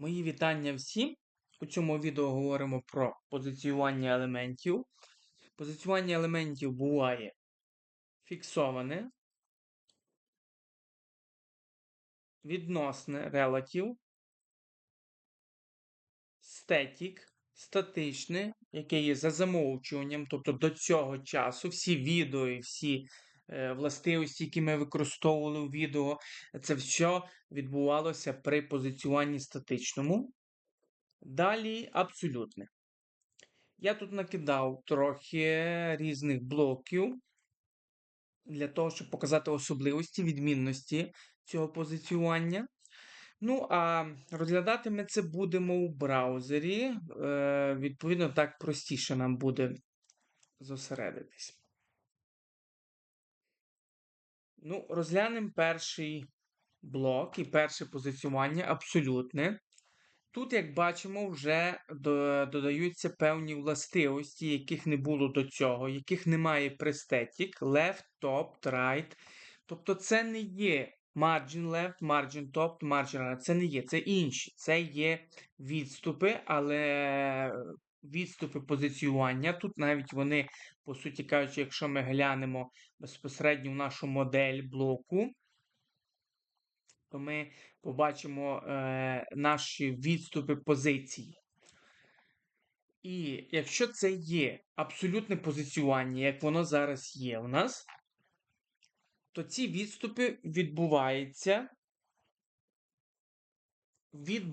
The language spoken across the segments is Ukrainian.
Мої вітання всім. У цьому відео говоримо про позиціювання елементів. Позиціювання елементів буває фіксоване, відносне relative, static, статичне, яке є за замовчуванням, тобто до цього часу всі відео і всі властивості, які ми використовували у відео, це все відбувалося при позиціюванні статичному. Далі абсолютне. Я тут накидав трохи різних блоків для того, щоб показати особливості, відмінності цього позиціювання. Ну, а розглядати ми це будемо у браузері. Е, Відповідно, так простіше нам буде зосередитись. Ну, розглянемо перший блок і перше позиціювання абсолютне. Тут, як бачимо, вже додаються певні властивості, яких не було до цього, яких немає престетік, left, top, right. Тобто це не є margin left, margin top, margin right. Це не є, це інші. Це є відступи, але відступи позиціювання. Тут навіть вони, по суті кажучи, якщо ми глянемо безпосередньо в нашу модель блоку, то ми побачимо е, наші відступи позиції. І якщо це є абсолютне позиціювання, як воно зараз є у нас, то ці відступи відбуваються від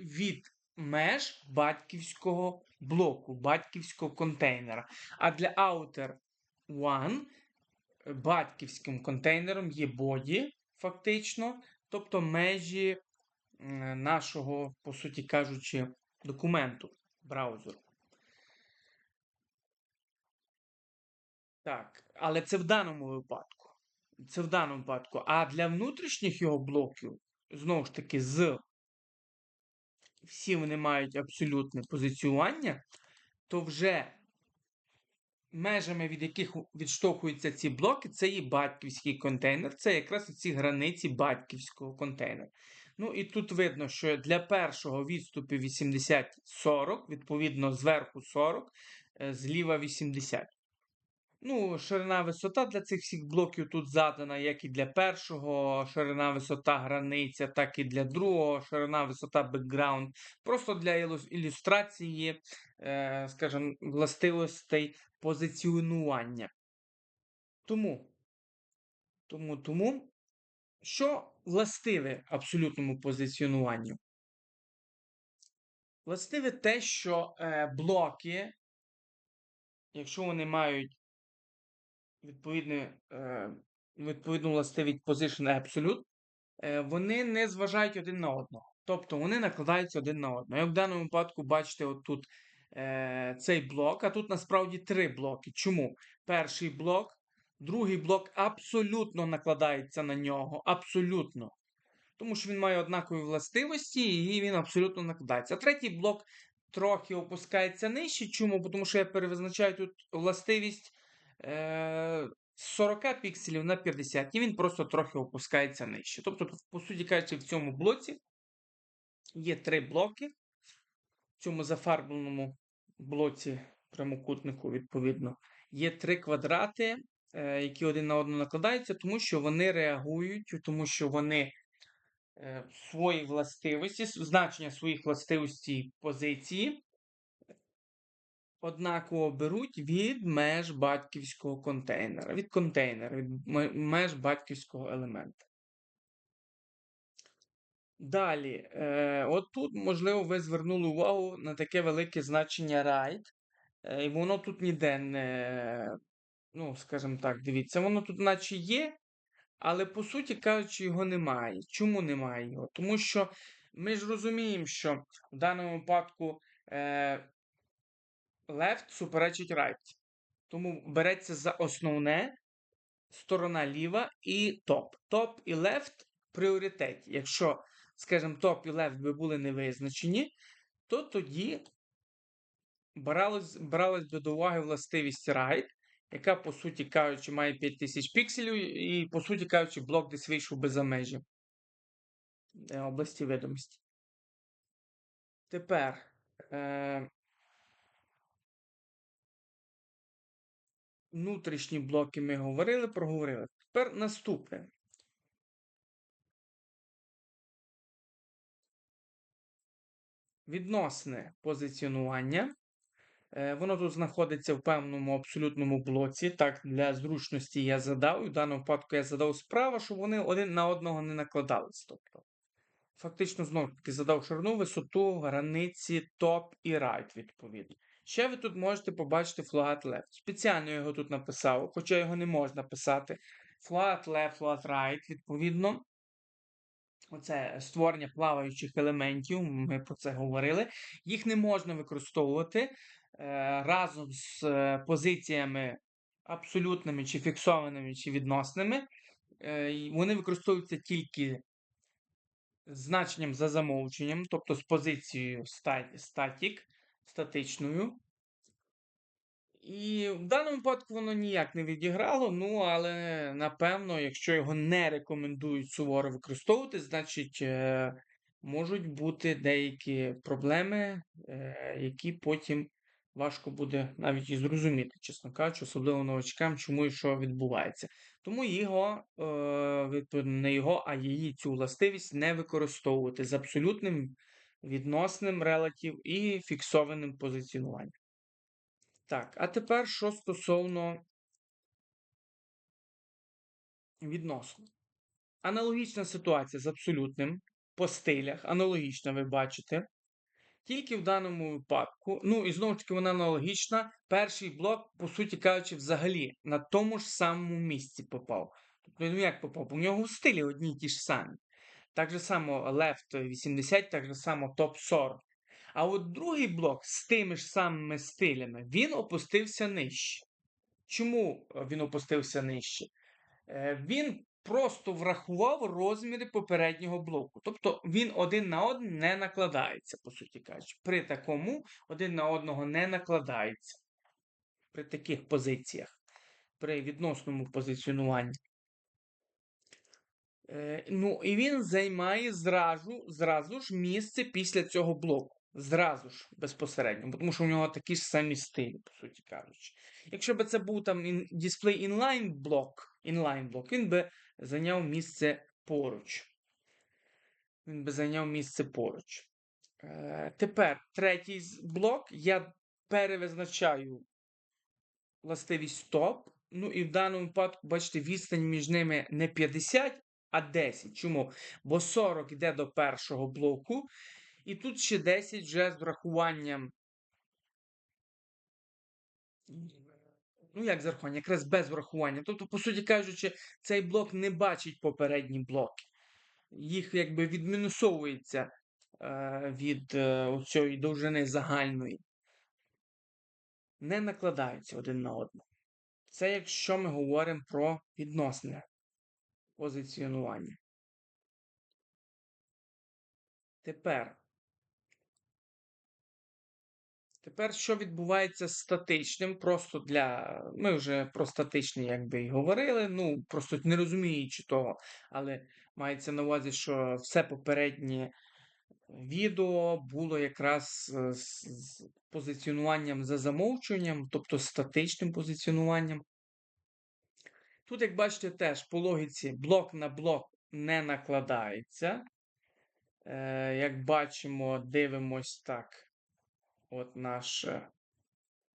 від меж батьківського блоку, батьківського контейнера. А для Outer One батьківським контейнером є боді, фактично, тобто межі нашого, по суті кажучи, документу браузеру. Так, але це в даному випадку. Це в даному випадку. А для внутрішніх його блоків, знову ж таки, з всі вони мають абсолютне позиціювання, то вже межами, від яких відштовхуються ці блоки, це і батьківський контейнер, це якраз ці границі батьківського контейнера. Ну і тут видно, що для першого відступу 80-40, відповідно, зверху 40, е, зліва 80. Ну, ширина висота для цих всіх блоків тут задана, як і для першого, ширина висота границя, так і для другого, ширина висота бекграунд. Просто для ілюстрації, е, скажімо, властивостей позиціонування. Тому, тому, тому, що властиве абсолютному позиціонуванню? Властиве те, що е, блоки, якщо вони мають відповідне, е, відповідну властивість position absolute, е, вони не зважають один на одного. Тобто вони накладаються один на одного. Як в даному випадку, бачите, отут е, цей блок, а тут насправді три блоки. Чому? Перший блок, другий блок абсолютно накладається на нього. Абсолютно. Тому що він має однакові властивості і він абсолютно накладається. А третій блок трохи опускається нижче. Чому? Тому що я перевизначаю тут властивість е, 40 пікселів на 50, і він просто трохи опускається нижче. Тобто, по суті кажучи, в цьому блоці є три блоки. В цьому зафарбленому блоці прямокутнику, відповідно, є три квадрати, е, які один на одного накладаються, тому що вони реагують, тому що вони е, свої властивості, значення своїх властивостей позиції однаково беруть від меж батьківського контейнера, від контейнера, від меж батьківського елемента. Далі, е, от тут, можливо, ви звернули увагу на таке велике значення right. Е, і воно тут ніде не, ну, скажімо так, дивіться, воно тут, наче є, але по суті кажучи, його немає. Чому немає його? Тому що ми ж розуміємо, що в даному випадку е, left суперечить right. Тому береться за основне сторона ліва і топ. Топ і left пріоритеті. Якщо, скажімо, топ і left би були не визначені, то тоді бралось, бралось би до уваги властивість right, яка, по суті кажучи, має 5000 пікселів, і, по суті кажучи, блок десь вийшов би за межі е, області відомості. Тепер. Е, внутрішні блоки ми говорили, проговорили. Тепер наступне. Відносне позиціонування. Е, Воно тут знаходиться в певному абсолютному блоці. Так, для зручності я задав. І в даному випадку я задав справа, щоб вони один на одного не накладались. Тобто, фактично, знову таки, задав ширину, висоту, границі, топ і райт, відповідно. Ще ви тут можете побачити flat left. Спеціально його тут написав, хоча його не можна писати. Flat left, flat right, відповідно. Оце створення плаваючих елементів, ми про це говорили. Їх не можна використовувати е, разом з е, позиціями абсолютними, чи фіксованими, чи відносними. Е, вони використовуються тільки значенням за замовченням, тобто з позицією static, статичною. І в даному випадку воно ніяк не відіграло. Ну, але напевно, якщо його не рекомендують суворо використовувати, значить е, можуть бути деякі проблеми, е, які потім важко буде навіть і зрозуміти, чесно кажучи, особливо новачкам, чому і що відбувається. Тому його, е, відповідно, не його, а її цю властивість не використовувати з абсолютним відносним релатив і фіксованим позиціонуванням. Так, а тепер що стосовно відносно. Аналогічна ситуація з абсолютним по стилях. Аналогічна, ви бачите. Тільки в даному випадку, ну і знову ж таки, вона аналогічна. Перший блок, по суті кажучи, взагалі на тому ж самому місці попав. Тобто, ну як попав? У нього в стилі одні й ті ж самі. Так же само left 80, так же само топ 40. А от другий блок з тими ж самими стилями, він опустився нижче. Чому е, він опустився нижче? Е, він просто врахував розміри попереднього блоку. Тобто він один на один не накладається, по суті кажучи. При такому один на одного не накладається. При таких позиціях, при відносному позиціонуванні. Е, ну, і він займає зразу, зразу ж місце після цього блоку. Зразу ж безпосередньо, тому що у нього такі ж самі стилі, по суті кажучи. Якщо б це був там дисплей inline блок, inline блок, він би зайняв місце поруч. Він би зайняв місце поруч. Е, Тепер третій блок я перевизначаю властивість стоп. Ну і в даному випадку, бачите, відстань між ними не 50, а 10. Чому? Бо 40 йде до першого блоку. І тут ще 10 вже з врахуванням. Ну, як з врахуванням, якраз без врахування. Тобто, по суті кажучи, цей блок не бачить попередні блоки. Їх якби відмінусовується е, від е, цієї довжини загальної. Не накладаються один на одного. Це якщо ми говоримо про відносне позиціонування. Тепер Тепер, що відбувається з статичним, просто для. Ми вже про статичний, якби і говорили. Ну, просто не розуміючи того, але мається на увазі, що все попереднє відео було якраз з, з позиціонуванням за замовчуванням, тобто статичним позиціонуванням. Тут, як бачите, теж по логіці блок на блок не накладається. Е, Як бачимо, дивимось так. От наш. Е,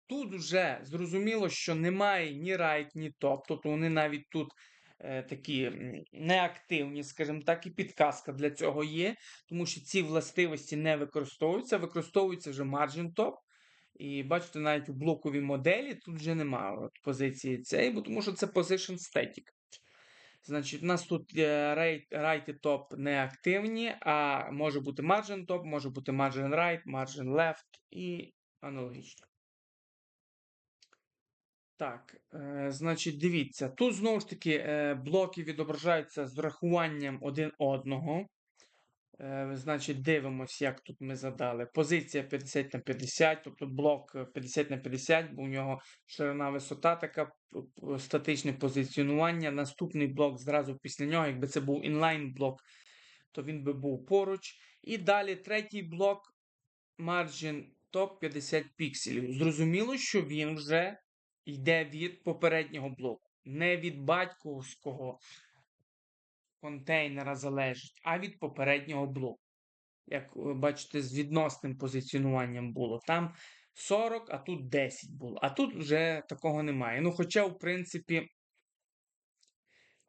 тут вже зрозуміло, що немає ні райт, ні топ. Тобто вони навіть тут е, такі неактивні, скажімо так, і підказка для цього є, тому що ці властивості не використовуються, використовується вже margin top. І бачите, навіть у блоковій моделі тут вже немає позиції цієї, бо тому що це position static. Значить, у нас тут right і топ не активні, а може бути margin top, може бути margin right, margin left і аналогічно. Так, е, значить, дивіться. Тут знову ж таки е, блоки відображаються з врахуванням один одного. Е, значить, дивимося, як тут ми задали. Позиція 50 на 50, тобто блок 50 на 50, бо у нього ширина висота, така статичне позиціонування. Наступний блок зразу після нього, якби це був інлайн блок, то він би був поруч. І далі третій блок margin top 50 пікселів. Зрозуміло, що він вже йде від попереднього блоку. Не від батьківського контейнера залежить, а від попереднього блоку. Як ви бачите, з відносним позиціонуванням було. Там 40, а тут 10 було. А тут вже такого немає. Ну, хоча, в принципі,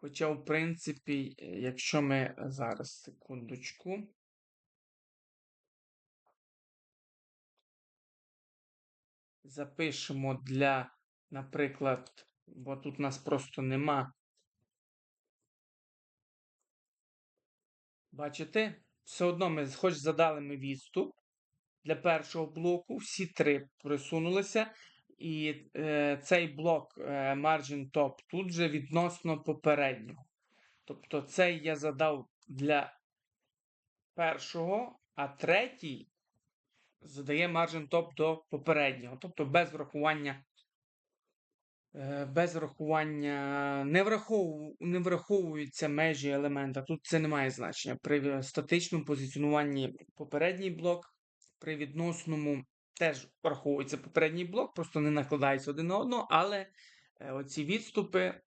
хоча, в принципі, е, якщо ми зараз секундочку. Запишемо для, наприклад, бо тут нас просто нема. Бачите? Все одно ми хоч задали ми відступ для першого блоку, всі три присунулися. І е, цей блок е, Margin Top тут же відносно попереднього. Тобто цей я задав для першого, а третій задає Margin Top до попереднього. Тобто без врахування. Е, Без врахування не, врахову, не враховуються межі елемента. Тут це не має значення. При статичному позиціонуванні попередній блок, при відносному теж враховується попередній блок, просто не накладається один на одного, але е, оці відступи,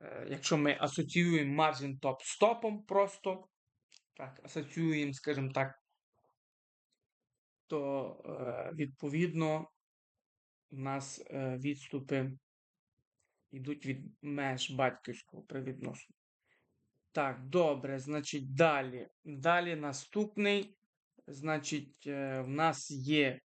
е, якщо ми асоціюємо margin top з топом просто, так, асоціюємо, скажімо так, то е, відповідно у нас е, відступи йдуть від меж батьківського при. Так, добре, значить, далі. Далі наступний. Значить, е, в нас є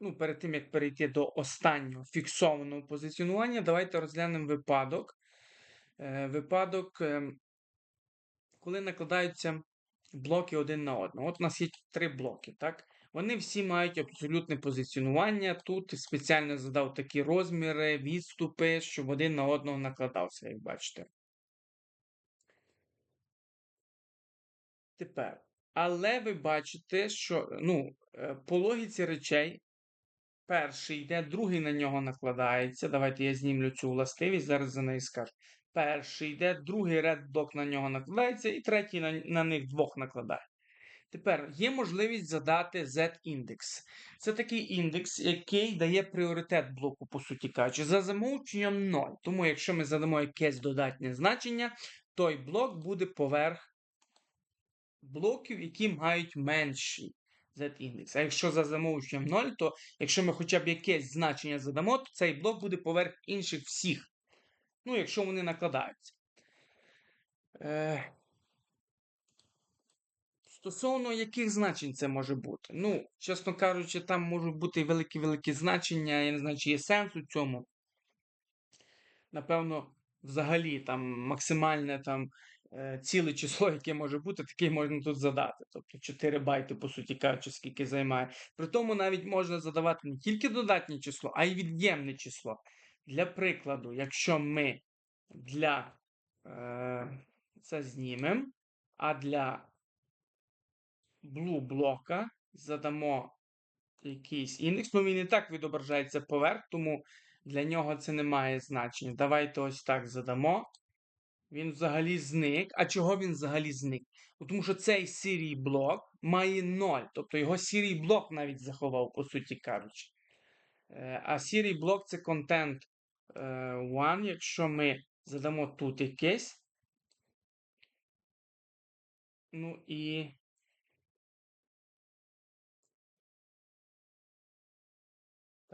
ну, перед тим, як перейти до останнього фіксованого позиціонування, давайте розглянемо випадок. Е, Випадок, е, коли накладаються блоки один на одного. От у нас є три блоки, так? Вони всі мають абсолютне позиціонування. Тут спеціально задав такі розміри, відступи, щоб один на одного накладався, як бачите. Тепер. Але ви бачите, що ну, е, по логіці речей Перший йде, другий на нього накладається. Давайте я знімлю цю властивість, зараз за неї скажу. Перший йде, другий редблок на нього накладається, і третій на, на них двох накладає. Тепер є можливість задати Z-індекс. Це такий індекс, який дає пріоритет блоку, по суті кажучи, за замовченням 0. Тому, якщо ми задамо якесь додатнє значення, той блок буде поверх блоків, які мають менший Z-індекс. А якщо за замовченням 0, то якщо ми хоча б якесь значення задамо, то цей блок буде поверх інших всіх. Ну, якщо вони накладаються. Е... Стосовно яких значень це може бути? Ну, чесно кажучи, там можуть бути великі-великі значення. Я не знаю, чи є сенс у цьому. Напевно, взагалі, там максимальне там Е, ціле число, яке може бути, таке можна тут задати. Тобто 4 байти, по суті кажучи, скільки займає. При тому навіть можна задавати не тільки додатнє число, а й від'ємне число. Для прикладу, якщо ми для е, це знімемо, а для blue блока задамо якийсь індекс, ну він і так відображається поверх, тому для нього це не має значення. Давайте ось так задамо. Він взагалі зник. А чого він взагалі зник? Тому що цей сірій блок має 0. Тобто його сірій блок навіть заховав, по суті кажучи. Е, а сірій блок це контент 1. Е, Якщо ми задамо тут якесь. Ну і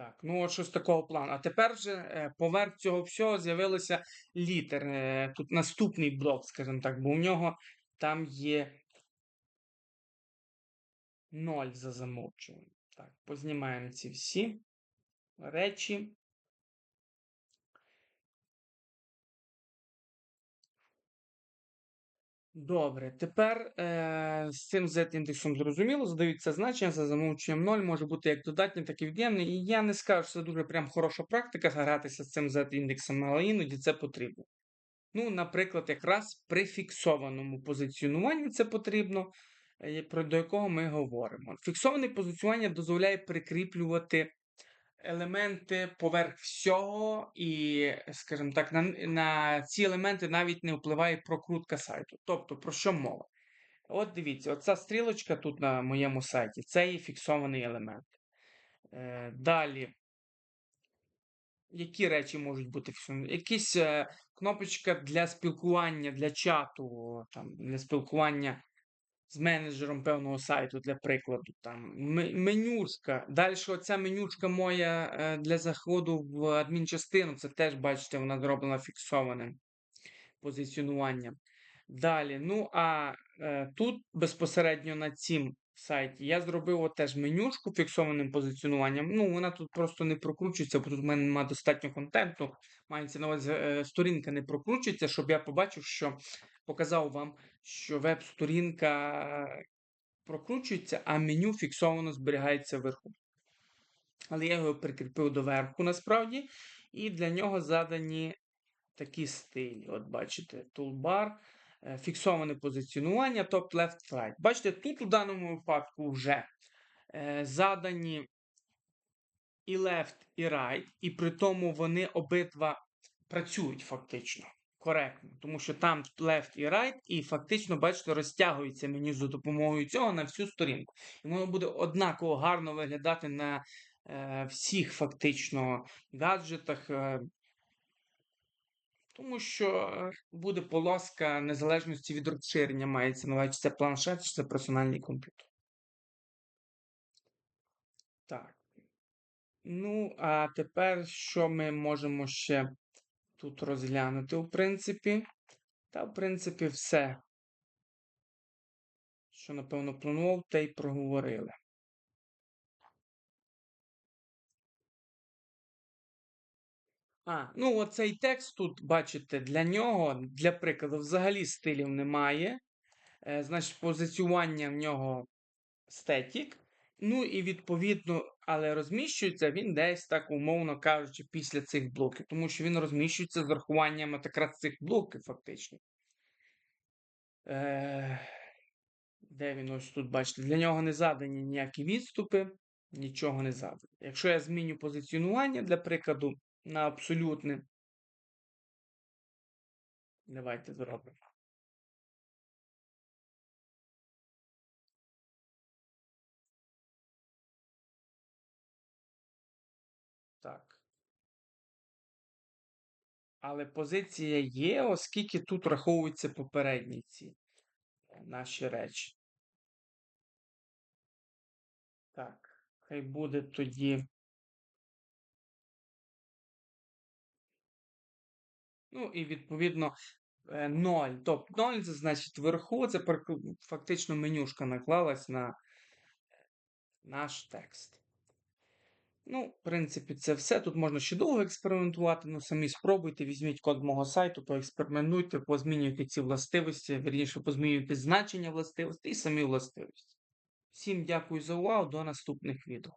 Так, ну от щось такого плану. А тепер вже е, поверх цього всього з'явилися літери. Е, тут наступний блок, скажімо так, бо у нього там є 0 за замовчування. Так, познімаємо ці всі речі. Добре, тепер е, з цим z-індексом зрозуміло, задаються значення за замовченням 0, може бути як додатній, так і від'ємний. І я не скажу, що це дуже прям хороша практика гратися з цим z-індексом, але іноді це потрібно. Ну, наприклад, якраз при фіксованому позиціонуванні це потрібно, е, до якого ми говоримо. Фіксоване позиціонування дозволяє прикріплювати елементи поверх всього, і, скажімо так, на, на ці елементи навіть не впливає прокрутка сайту. Тобто, про що мова? От дивіться, оця стрілочка тут на моєму сайті це є фіксований елемент. Е, далі. Які речі можуть бути фіксовані? Якісь е, кнопочка для спілкування, для чату, там, для спілкування з менеджером певного сайту, для прикладу. Там, менюшка. Далі оця менюшка моя е, для заходу в адмінчастину. Це теж, бачите, вона зроблена фіксованим позиціонуванням. Далі, ну а е, тут безпосередньо на цім сайті я зробив теж менюшку фіксованим позиціонуванням. Ну, вона тут просто не прокручується, бо тут в мене немає достатньо контенту. Мається на увазі, е, сторінка не прокручується, щоб я побачив, що показав вам, що веб-сторінка прокручується, а меню фіксовано зберігається вверху. Але я його прикріпив до верху насправді, і для нього задані такі стилі. От бачите, тулбар, е, фіксоване позиціонування, топ left right. Бачите, тут у даному випадку вже е, задані і left, і right, і при тому вони обидва працюють фактично. Коректно, тому що там left і right, і фактично, бачите, розтягується меню за допомогою цього на всю сторінку. І воно буде однаково гарно виглядати на е, всіх фактично гаджетах. Е, тому що е, буде полоска незалежності від розширення, мається на увазі, чи це планшет, чи це персональний комп'ютер. Так. Ну, а тепер що ми можемо ще тут розглянути, в принципі? Та, в принципі, все. Що, напевно, планував, те й проговорили. А, ну оцей текст тут, бачите, для нього, для прикладу, взагалі стилів немає. Е, значить, позиціювання в нього стетік. Ну і відповідно, але розміщується він десь так, умовно кажучи, після цих блоків. Тому що він розміщується з урахуванням от якраз цих блоків, фактично. Е, де він ось тут, бачите, для нього не задані ніякі відступи, нічого не задано. Якщо я зміню позиціонування, для прикладу, на абсолютне. Давайте зробимо. Але позиція є, оскільки тут раховуються попередні ці е, наші речі. Так, хай буде тоді. Ну, і відповідно 0. Тобто 0 це значить вверху, це фактично менюшка наклалась на наш текст. Ну, в принципі, це все. Тут можна ще довго експериментувати, ну самі спробуйте, візьміть код мого сайту, поекспериментуйте, позмінюйте ці властивості, вірніше, позмінюйте значення властивостей і самі властивості. Всім дякую за увагу, до наступних відео.